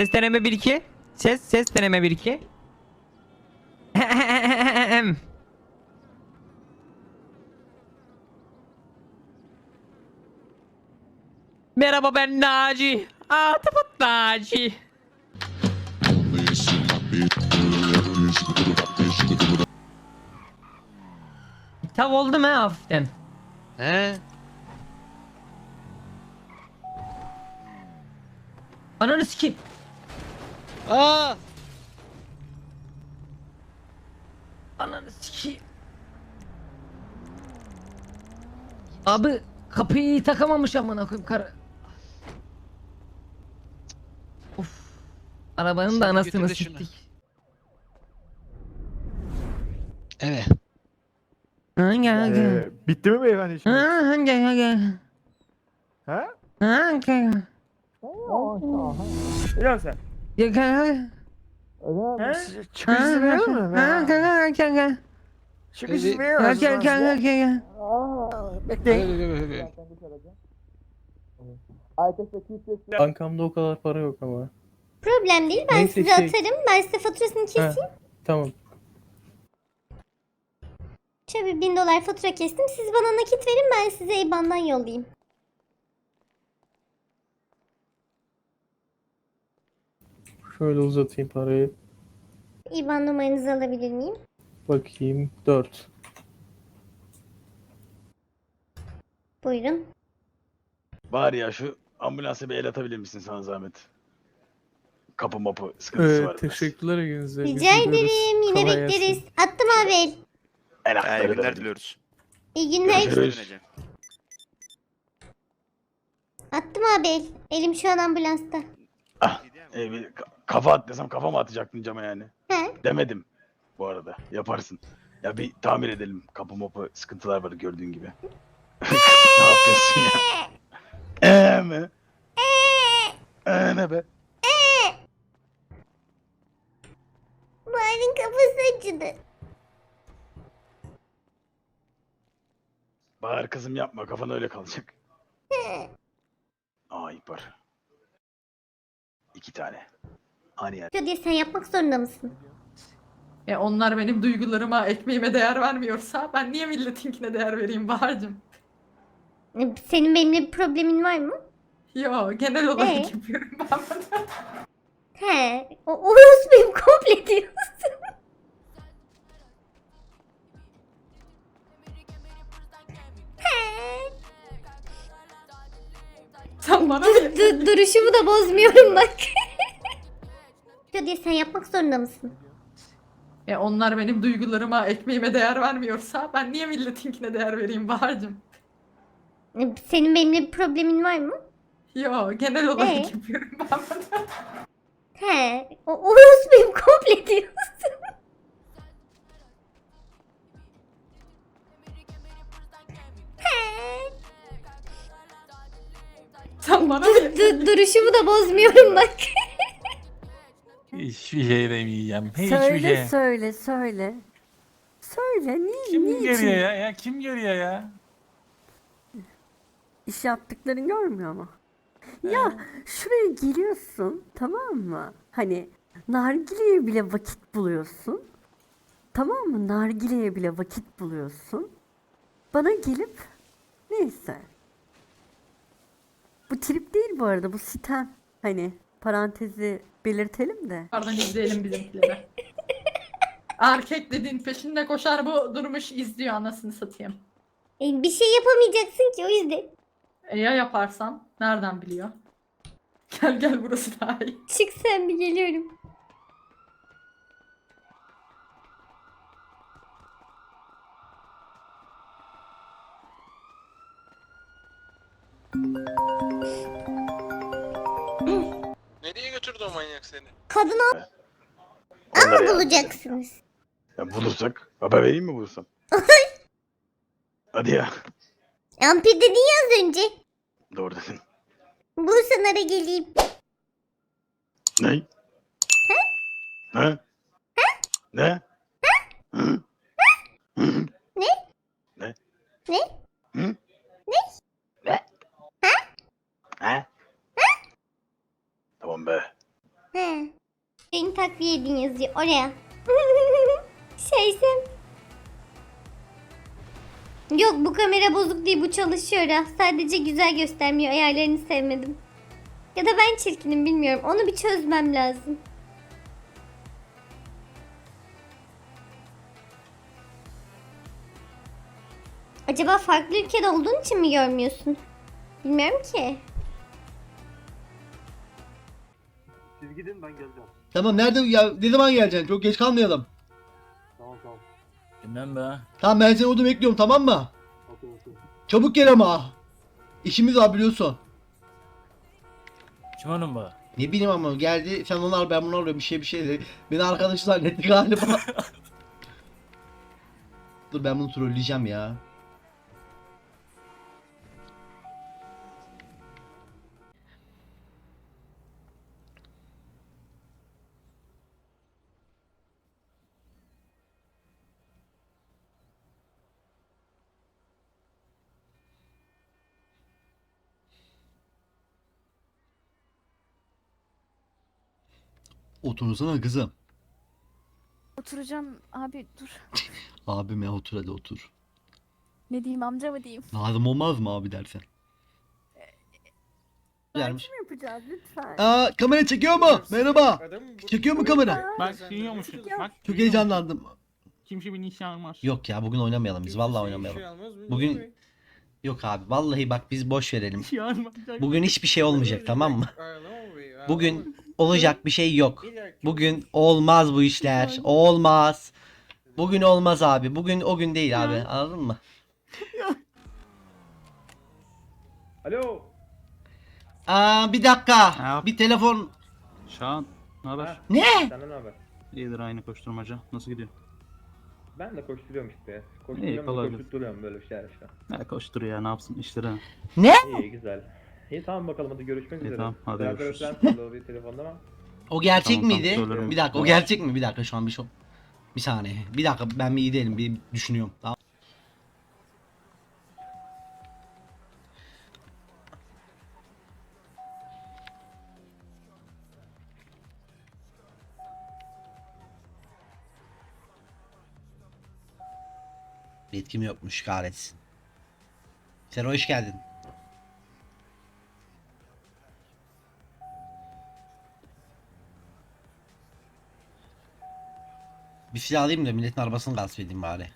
Ses deneme 1 2. Ses ses deneme 1 2. Merhaba ben Naci. Atıfat Naci. Tav oldu mu hafiften? He? Ananı sikeyim. Aa! Ananı sikeyim. Abi kapıyı iyi takamamış amına koyayım karı. Of. Arabanın da Sen anasını götür de şunu. siktik. Evet. Hangi hangi? Ee, bitti mi beyefendi Ha şimdi? hangi hangi? Ha? Hangi? Biliyor musun? Ya kanka. İzni verir mi? Ha kanka kanka. Çıkış izni verir Ha misin? kanka kanka kanka. Bekleyin. Bankamda o kadar para yok ama. Problem değil ben Neyse, size şey- atarım. Ben size faturasını keseyim. Tamam. Şöyle bir bin dolar fatura kestim. Siz bana nakit verin ben size IBAN'dan yollayayım. Şöyle uzatayım parayı. IBAN numaranızı alabilir miyim? Bakayım. 4. Buyurun. Var ya şu ambulansa bir el atabilir misin sana zahmet? Kapı mapı sıkıntısı var Ee, biraz. teşekkürler. Biz Rica ederim. Yine Kolay bekleriz. gelsin. Attım abi el. El İyi atları günler verdim. diliyoruz. İyi günler. Görüşürüz. Attım abi el. Elim şu an ambulansta. Ah, e, ka- kafa at desem kafa mı atacaktın cama yani? He. Demedim bu arada. Yaparsın. Ya bir tamir edelim. Kapı mapı sıkıntılar var gördüğün gibi. ne yapıyorsun ya? Eee mi? Eee ne be? Bahar'ın kafası acıdı. Bağır kızım yapma kafan öyle kalacak. İp var. İki tane. Hani yer. Diye sen yapmak zorunda mısın? E onlar benim duygularıma, ekmeğime değer vermiyorsa ben niye milletinkine değer vereyim Bahar'cığım? E, Senin benimle bir problemin var mı? Yo genel olarak Ne? yapıyorum ben bunu. He. O Oğuz benim komple diyorsun. He. Sen bana Du- mı du- duruşumu da bozmuyorum bak. Diye sen yapmak zorunda mısın? E onlar benim duygularıma, ekmeğime değer vermiyorsa ben niye milletinkine değer vereyim Bahar'cığım? E, Senin benimle bir problemin var mı? Yo genel olarak Ne? yapıyorum ben bunu. He. O Oğuz benim komple diyorsun. Sen bana Du- mı du- duruşumu da bozmuyorum bak. Hiçbir şey demeyeceğim. Hiçbir Söyle şey. söyle söyle. Söyle niye Kim niçin görüyor ya? ya? Kim görüyor ya? iş yaptıklarını görmüyor mu? Ya şuraya geliyorsun tamam mı? Hani nargileye bile vakit buluyorsun. Tamam mı? Nargileye bile vakit buluyorsun. Bana gelip neyse. Bu trip değil bu arada bu sitem. Hani parantezi belirtelim de. Pardon izleyelim bizimkileri. Erkek dediğin peşinde koşar bu durmuş izliyor anasını satayım. E, bir şey yapamayacaksın ki o yüzden. E ya yaparsan nereden biliyor? Gel gel burası daha iyi. Çık sen bir geliyorum. O manyak seni? Kadın Onları ama yardım bulacaksınız. Ya bulursak haber vereyim mi bulursam? Hadi ya. Ampir dedin ya az önce. Doğru dedin. Bulursan ara geleyim. Ne? Ne? Ne? Hı? Hı? Ne? Ne? Ne? Hı? Ne? Ne? Ha? Tamam be. He? Yayın takviye edin yazıyor oraya. Şeysim. Yok bu kamera bozuk değil bu çalışıyor ha. Sadece güzel göstermiyor ayarlarını sevmedim. Ya da ben çirkinim bilmiyorum. Onu bir çözmem lazım. Acaba farklı ülkede olduğun için mi görmüyorsun? Bilmiyorum ki. Siz gidin ben geleceğim. Tamam nerede ya ne zaman geleceksin? Çok geç kalmayalım. Tamam tamam. Bilmem be. Tamam ben seni orada bekliyorum tamam mı? Okey okey. Çabuk gel ama. İşimiz var biliyorsun. Kim onun bu? Ne bileyim ama geldi sen onu al ben bunu alıyorum bir şey bir şey dedi. Beni arkadaşı zannetti galiba. Dur ben bunu trolleyeceğim ya. Otursana kızım. Oturacağım abi dur. Abime otur hadi otur. Ne diyeyim amca mı diyeyim? Lazım olmaz mı abi dersen. Güzelmiş. Kim yapacağız lütfen? Aa kamera çekiyor mu? Merhaba. Çekiyor mu kamera? Bak. Bak. Çok heyecanlandım. Kimse bir nişan almaz. Yok ya bugün oynamayalım biz vallahi oynamayalım. Bugün yok abi vallahi bak biz boş verelim. Bugün hiçbir şey olmayacak tamam mı? Bugün olacak bir şey yok. Bugün olmaz bu işler. Olmaz. Bugün olmaz abi. Bugün o gün değil abi. Anladın mı? Alo. Aa bir dakika. yap- Bir telefon. Şahan. Ne haber? Ne? Senden ne haber? İyidir aynı koşturmaca. Nasıl gidiyor? Ben de koşturuyorum işte. İyi, kolay gelsin. koşturuyorum böyle şeyler işte. Ne koştur ya ne yapsın işlere. Ne? İyi güzel. İyi tamam bakalım hadi görüşmek İyi, üzere. tamam, hadi Beraber görüşürüz. öpülen salla bir telefonda ama. O gerçek Tamam, tamam, miydi? söylerim. bir dakika o gerçek mi? Bir dakika şu an bir şey. Bir saniye. Bir dakika ben bir iyi değilim. Bir düşünüyorum. Tamam. Yetkim yokmuş kahretsin. Sen hoş geldin. Bir silah alayım da milletin arabasını gasp edeyim bari.